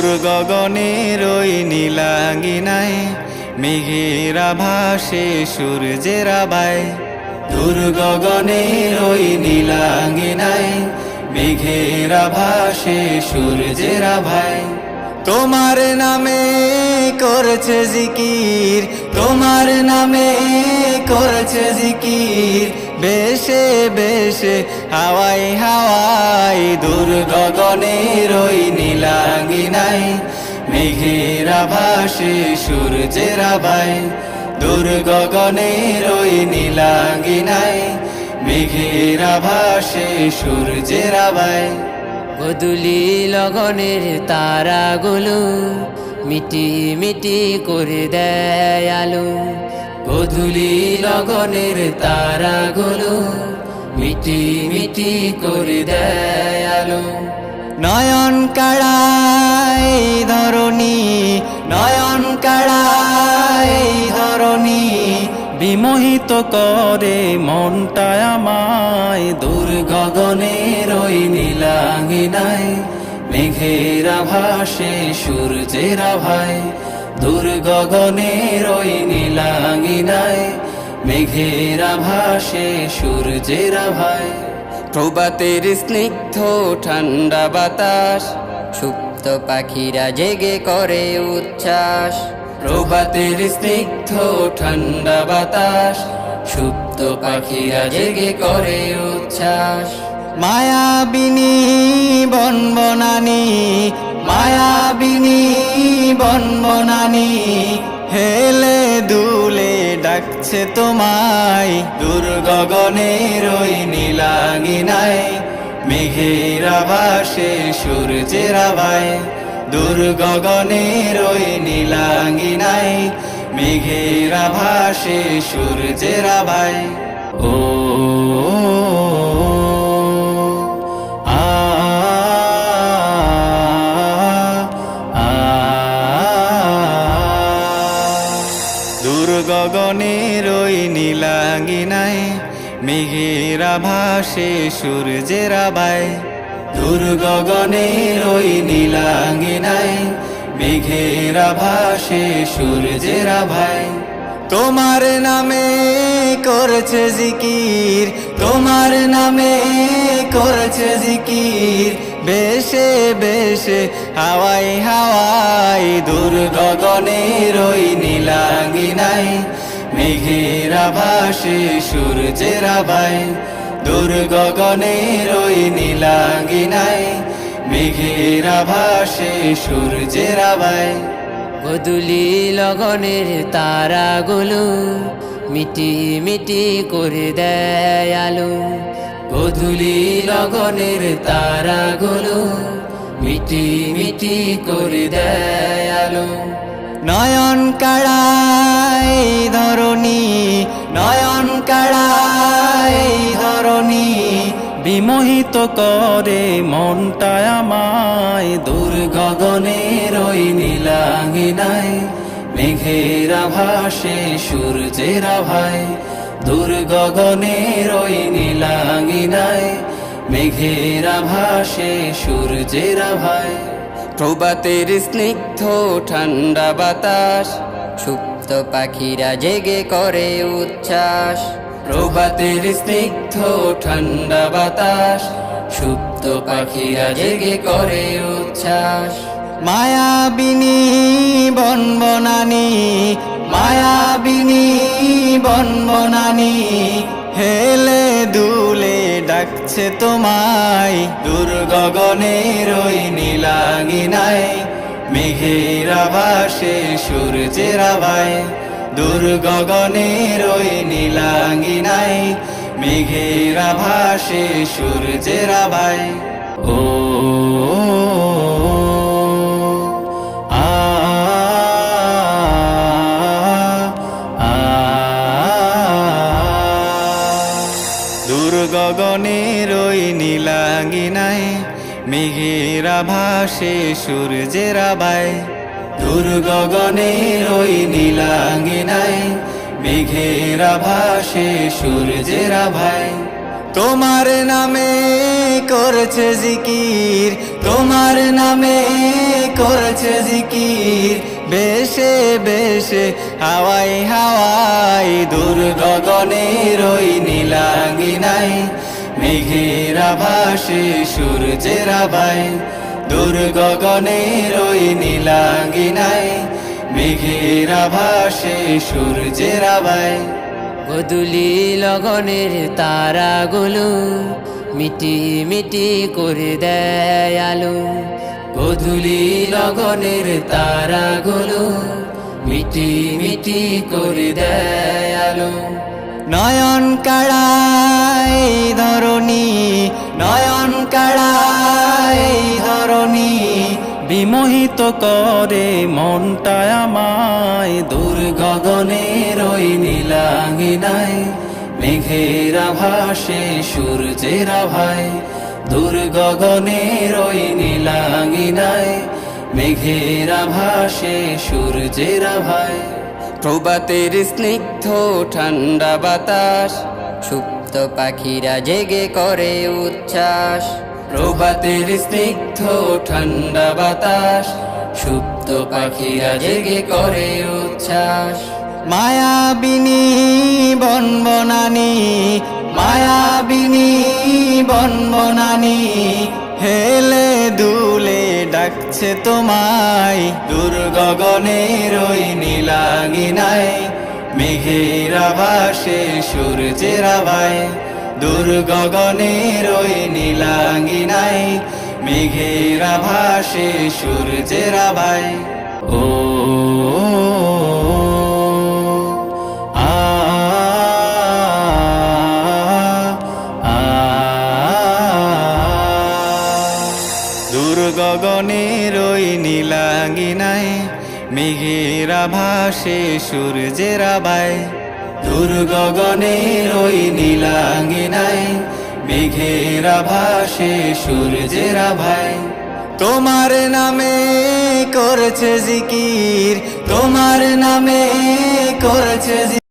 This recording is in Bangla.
দূর গগনের ওই নীলাঙ্গিনায়, মেঘেরা ভাসে, সূর্যেরা ভাই দূর গগনের ওই নীলাঙ্গিনায়, মেঘেরা ভাসে, সূর্যেরা ভাই তোমার নামে করেছে জিকির, তোমার নামে করেছে জিকির। বেশে বেশে হাওয়াই হাওয়াই দূর ওই নীলাঙ্গিনাই মেঘেরা ভাসে সূর্যেরা ভাই দূর গগনের ওই নীলাঙ্গিনাই মেঘেরা ভাসে সূর্যেরা ভাই গদুলি লগনের তারাগুলো মিটি মিটি করে দেয় আলো। গধুলি লগনের তারাগুলো মিটি মিটি করে দেয় আলো। নয়ন কাড়াই ধরণী, নয়ন কাড়াই ধরণী, বিমোহিত করে মনটা আমায় দূর গগনের ওই নীলাঙ্গিনায়, মেঘেরা ভাসে সূর্যেরা ভাই দূর গগনের ওই নীলাঙ্গিনায়, মেঘেরা ভাসে সূর্যেরা ভাই প্রভাতের স্নিগ্ধ ঠান্ডা বাতাস, সুপ্ত পাখিরা জেগে করে উচ্ছ্বাস। প্রভাতের স্নিগ্ধ ঠান্ডা বাতাস, সুপ্ত পাখিরা জেগে করে উচ্ছ্বাস। মায়াবিনী বনবনানি মায়াবিনী বনবনানি, হেলে দুলে ডাকছে তোমায় দূর গগনের ওই নীলাঙ্গিনায় মেঘেরা ভাসে সূর্যেরা ভাই দূর গগনের ওই নীলাঙ্গিনায়, মেঘেরা ভাসে সূর্যেরা ভাই ও দূর গগনের ওই নীলাঙ্গিনায় মেঘেরা ভাসে সূর্যেরা ভাই দূর গগনের ওই নীলাঙ্গিনায়, মেঘেরা ভাসে সূর্যেরা ভাই তোমার নামে করেছে জিকির, তোমার নামে করেছে জিকির। বেশে বেশে হাওয়াই হাওয়াই দূর গগনের ওই নীলাঙ্গিনায় মেঘেরা ভাসে সূর্যেরা ভাই দূর গগনের ওই নীলাঙ্গিনায় মেঘেরা ভাসে সূর্যেরা ভাই গদুলি লগনের তারাগুলো মিটি মিটি করে দেয় আলো। গধুলি লগনের তারাগুলো মিটি মিটি করে দেয় আলো। নয়ন কাড়াই ধরণী, নয়ন কাড়াই ধরণী, বিমোহিত করে মনটা আমায় দূর গগনের ওই নীলাঙ্গিনায়, মেঘেরা ভাসে সূর্যেরা ভাই দূর গগনের ওই নীলাঙ্গিনায়, মেঘেরা ভাসে সূর্যেরা ভাই প্রভাতের স্নিগ্ধ ঠান্ডা বাতাস পাখিরা জেগে করে উচ্ছ্বাস। প্রভাতের স্নিগ্ধ ঠান্ডা বাতাস সুপ্ত পাখিরা জেগে করে উচ্ছ্বাস। মায়াবিনী বনবনানি মায়াবিনী বনবনানি হেলে দুলে ডাকছে তোমায়। দূর গগনের ওই নীলাঙ্গিনায় মেঘেরা ভাসে সূর্যেরা ভাই দূর গগনের ওই নীলাঙ্গিনায় মেঘেরা ভাসে সূর্যেরা ও ভাসে সূর্যেরা ভাই দূর গগনের ওই নীলাঙ্গিনায় মেঘেরা ভাসে সূর্যেরা ভাই তোমার নামে করেছে জিকির, তোমার নামে করেছে জিকির। বেশে বেশে হাওয়াই হাওয়াই দূর গগনের ওই নীলাঙ্গিনাই মেঘেরা ভাসে সূর্যেরা ভাই দূর গগনের ওই নীলাঙ্গিনাই মেঘেরা ভাসে সূর্যেরা ভাই গধুলি লগনের তারাগুলো মিটি মিটি করে দেয় আলো। গধুলি লগনের তারাগুলো মিটি মিটি করে দেয় আলো। নয়ন কাড়াই ধরণী নয়ন ধরণী বিমোহিত করে মনটা আমায় দূর গগনের ওই নীলাঙ্গিনায়। মেঘেরা ভাসে সূর্যেরা ভাই দূর গগনের ওই নীলাঙ্গিনায়। মেঘেরা ভাসে সূর্যেরা ভাই প্রভাতের স্নিগ্ধ ঠান্ডা বাতাস, সুপ্ত পাখিরা জেগে করে উচ্ছ্বাস। প্রভাতের স্নিগ্ধ ঠান্ডা বাতাস সুপ্ত পাখিরা জেগে করে উচ্ছ্বাস। মায়াবিনী বনবনানি মায়াবিনী বনবনানি হেলে দুলে ডাকছে তোমায়। দূর গগনের ওই নীলাঙ্গিনায় মেঘেরা ভাসে সূর্যেরা ভাই দূর গগনের ওই নীলাঙ্গিনায় মেঘেরা ভাসে সূর্যেরা ভাই ও গগনের ওই নীলাঙ্গিনায় মেঘেরা ভাসে সূর্যেরা ভাই দূর গগনের ওই নীলাঙ্গিনায় মেঘেরা ভাসে, সূর্যেরা ভাই। তোমার নামে করছে জিকির, তোমার নামে করছে